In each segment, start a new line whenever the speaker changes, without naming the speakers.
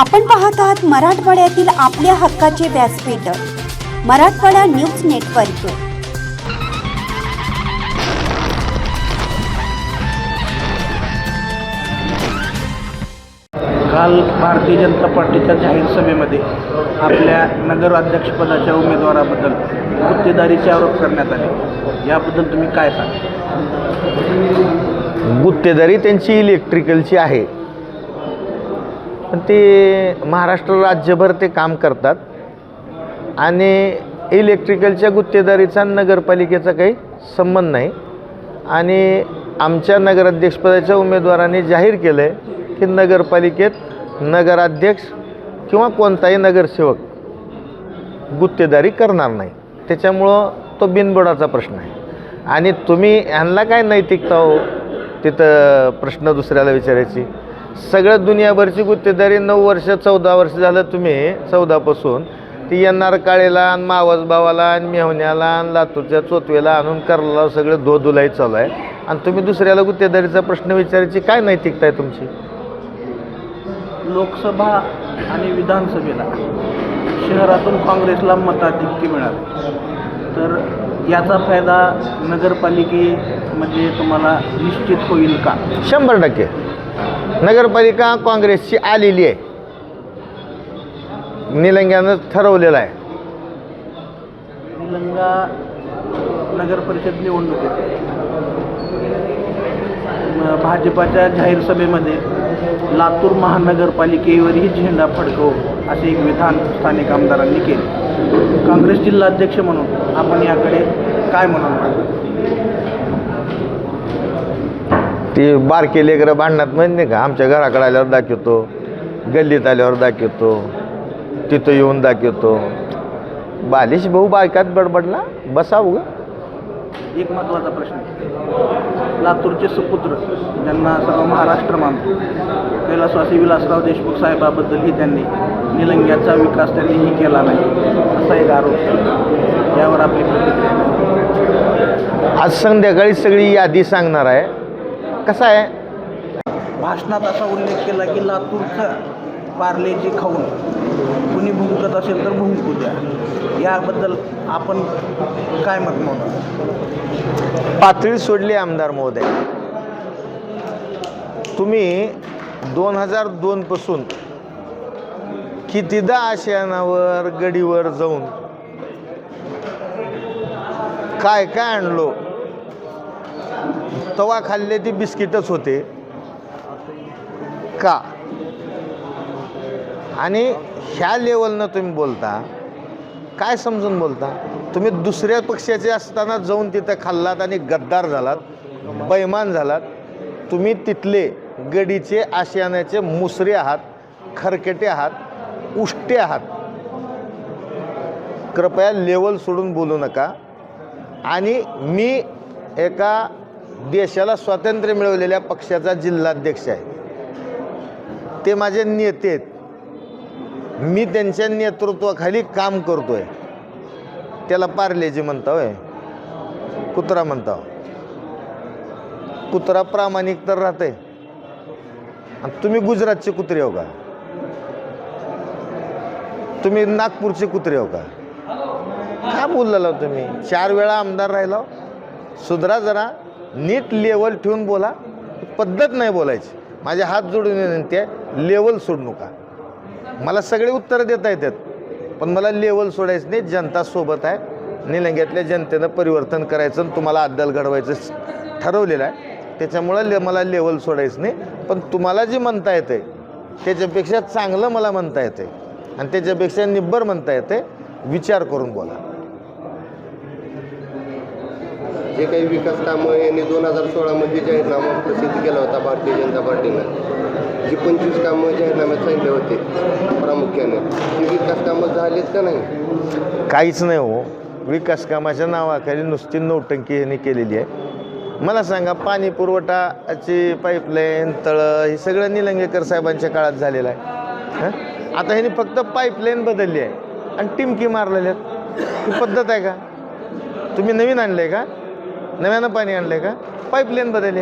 आपण पाहत आहात मराठवाड्यातील आपल्या हक्काचे व्यासपीठ मराठवाडा न्यूज नेटवर्क.
काल भारतीय जनता पार्टीच्या जाहीर सभेमध्ये आपल्या नगराध्यक्षपदाच्या उमेदवाराबद्दल गुत्तेदारीचे आरोप करण्यात आले. याबद्दल तुम्ही काय सांगा
गुत्तेदारी त्यांची इलेक्ट्रिकलची आहे. पण ते महाराष्ट्र राज्यभर ते काम करतात. आणि इलेक्ट्रिकलच्या गुत्तेदारीचा नगरपालिकेचा काही संबंध नाही. आणि आमच्या नगराध्यक्षपदाच्या उमेदवारांनी जाहीर केलं आहे की नगरपालिकेत नगराध्यक्ष किंवा कोणताही नगरसेवक गुत्तेदारी करणार नाही. त्याच्यामुळं तो बिनबुडाचा प्रश्न आहे. आणि तुम्ही ह्यांना काय नैतिकता हो? तिथं प्रश्न दुसऱ्याला विचारायची. सगळं दुनियाभरची गुत्तेदारी नऊ वर्ष चौदा वर्ष झालं तुम्ही चौदापासून ती येणार काळेला आणि मावस भावाला आणि मेहण्याला आणि लातूरच्या चोतवेला आणून करला सगळं धोधुलाई चालू आहे. आणि तुम्ही दुसऱ्याला गुत्तेदारीचा प्रश्न विचारायची काय नैतिकता आहे तुमची?
लोकसभा आणि विधानसभेला शहरातून काँग्रेसला मताधिक्य मिळाले. तर याचा फायदा नगरपालिकेमध्ये तुम्हाला निश्चित होईल का?
शंभर टक्के. नगरपालिका काँग्रेसची आलेली आहे. निलंग्यानं ठरवलेलं आहे.
निलंगा नगर परिषद निवडणुकीत. भाजपाच्या जाहीर सभेमध्ये लातूर महानगरपालिकेवरही झेंडा फडकव असे एक विधान स्थानिक आमदारांनी केले. काँग्रेस जिल्हाध्यक्ष म्हणून आपण याकडे काय म्हणून पाहता?
ती बारके लेकरं भांडणात माहिती नाही का? आमच्या घराकडे आल्यावर दाखवतो गल्लीत आल्यावर दाखवतो तिथं येऊन दाखवतो. बालिश भाऊ बायकात बडबडला? बसा उगा
एक महत्त्वाचा प्रश्न. लातूरचे सुपुत्र ज्यांना सर्व महाराष्ट्र मानतो कैलासवासी विलासराव देशमुख साहेबाबद्दलही त्यांनी निलंग्याचा विकास त्यांनीही केला नाही असा एक आरोप. यावर आपली प्रतिक्रिया?
आज संध्याकाळी सगळी यादी सांगणार आहे. कसं आहे?
भाषणात असा उल्लेख केला की लातूरचं पार्लेजी खाऊन कुणी भुंकत असेल तर भुंकू द्या. याबद्दल आपण काय मत नव्हतं
पातळी सोडली आमदार महोदय. तुम्ही दोन हजार दोनपासून कितीदा आशयानावर गडीवर जाऊन काय काय आणलो? तवा खाल्ले ती बिस्किटच होते. का? आणि ह्या लेवलनं तुम्ही बोलता. काय समजून बोलता? तुम्ही दुसऱ्या पक्षाचे असताना जाऊन तिथं खाल्लात आणि गद्दार झालात बैमान झालात. तुम्ही तिथले गडीचे आशियानाचे मुसरे आहात खरकेटे आहात उष्टे आहात. कृपया लेवल सोडून बोलू नका. आणि मी एका देशाला स्वातंत्र्य मिळवलेल्या पक्षाचा जिल्हाध्यक्ष आहे. ते माझे नेते आहेत. मी त्यांच्या नेतृत्वाखाली काम करतोय. त्याला पार्लेजी म्हणता होय कुत्रा म्हणता कुत्रा प्रामाणिक तर राहते आणि तुम्ही गुजरातचे कुत्रे हो का? तुम्ही नागपूरचे कुत्रे हो का? काय बोललेला तुम्ही? चार वेळा आमदार राहिला सुधरा जरा. नीट लेवल ठेवून बोला पद्धत नाही बोलायची. माझे हात जोडून विनंती आहे लेवल सोडू नका. मला सगळे उत्तरं देता येतात पण मला लेवल सोडायचं नाही जनता सोबत आहे. निलंग्यातल्या जनतेनं परिवर्तन करायचं आणि तुम्हाला अद्दल घडवायचं ठरवलेलं आहे. त्याच्यामुळं ले मला लेवल सोडायचं नाही पण तुम्हाला जे म्हणता येते त्याच्यापेक्षा चांगलं मला म्हणता येते आणि त्याच्यापेक्षा निब्बर म्हणता येते विचार करून बोला.
जे काही विकास कामं यांनी दोन हजार सोळामध्ये जाहीरनामा प्रसिद्ध केला होता भारतीय जनता पार्टीनं जी पंचवीस कामं जाहीरनाम्यात सांगितले होते प्रामुख्याने. ती विकास कामं झालीत का नाही?
काहीच नाही हो. विकास कामाच्या नावाखाली नुसती नौटंकी यांनी केलेली आहे. मला सांगा पाणी पुरवठाची पाईपलाईन तळं हे सगळं निलंगेकर साहेबांच्या काळात झालेलं आहे. हां? आता ह्यांनी फक्त पाईपलाईन बदलली आहे. आणि टिमकी मारलेल्या आहेत. ही पद्धत आहे का? तुम्ही नवीन आणलं आहे का? नव्यानं पाणी आणलं आहे का? पाईपलाईन बदलली.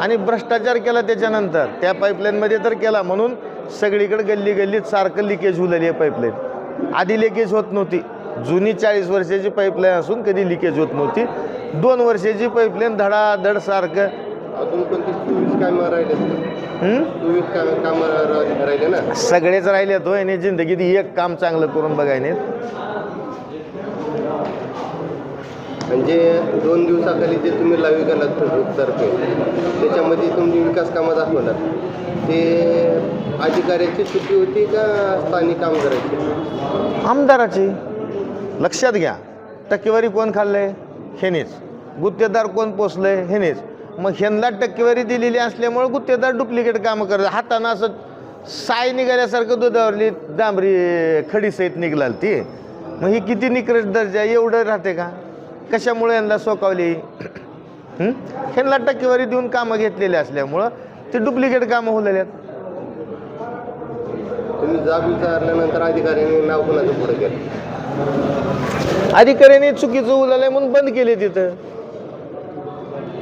आणि भ्रष्टाचार केला त्याच्यानंतर. त्या पाईपलाईनमध्ये तर केला म्हणून सगळीकडे गल्ली गल्लीत सारखं लिकेज होऊ लागली आहे पाईपलाईन आधी लिकेज होत नव्हती. जुनी चाळीस वर्षाची पाईपलाईन असून कधी लिकेज होत नव्हती. दोन वर्षाची पाईपलाईन धडाधड सारखं. सगळेच राहिले. तो आणि जिंदगीत एक काम चांगलं करून बघायने.
म्हणजे दोन दिवसाखाली जे तुम्ही लाईव्ह केलात फेसबुकतर्फे त्याच्यामध्ये तुम्ही विकास कामं दाखवलात ते अधिकाऱ्याची चुकी होती का स्थानिक कामगाराची
आमदाराची. लक्षात घ्या. टक्केवारी कोण खाल्लंय? हेनेच गुत्तेदार कोण पोचलंय हेनेच मग ह्यांना टक्केवारी दिलेली असल्यामुळे गुत्तेदार डुप्लिकेट कामं करत हातानं असं साय निघाल्यासारखं दुधावरली डांबरी खडीसहित निघाल ती. मग ही किती निकृष्ट दर्जा एवढं राहते का? कशामुळे यांना सोकावली? ह्यांना टक्केवारी देऊन कामं घेतलेली असल्यामुळं ते डुप्लिकेट कामं होलेली आहेत
तुम्ही जाब विचारल्यानंतर अधिकाऱ्याने नाव कोणाचं पुढे केलं?
अधिकाऱ्याने चुकीचं उलालंय म्हणून बंद केले तिथं.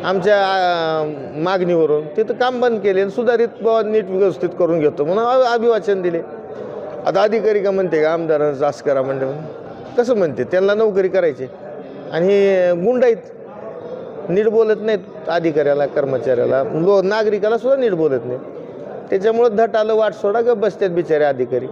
आमच्या मागणीवरून तिथं काम बंद केले आणि सुधारित नीट व्यवस्थित करून घेतो म्हणून अभिवाचन दिले. आता अधिकारी का म्हणते का आमदारांचं असं करा म्हणते कसं म्हणते? त्यांना नोकरी करायची. आणि हे गुंड आहेत नीट बोलत नाहीत अधिकाऱ्याला कर्मचाऱ्याला. लो नागरिकाला सुद्धा नीट बोलत नाहीत. त्याच्यामुळं धट आलं वाट सोडा ग बसतात बिचारे अधिकारी.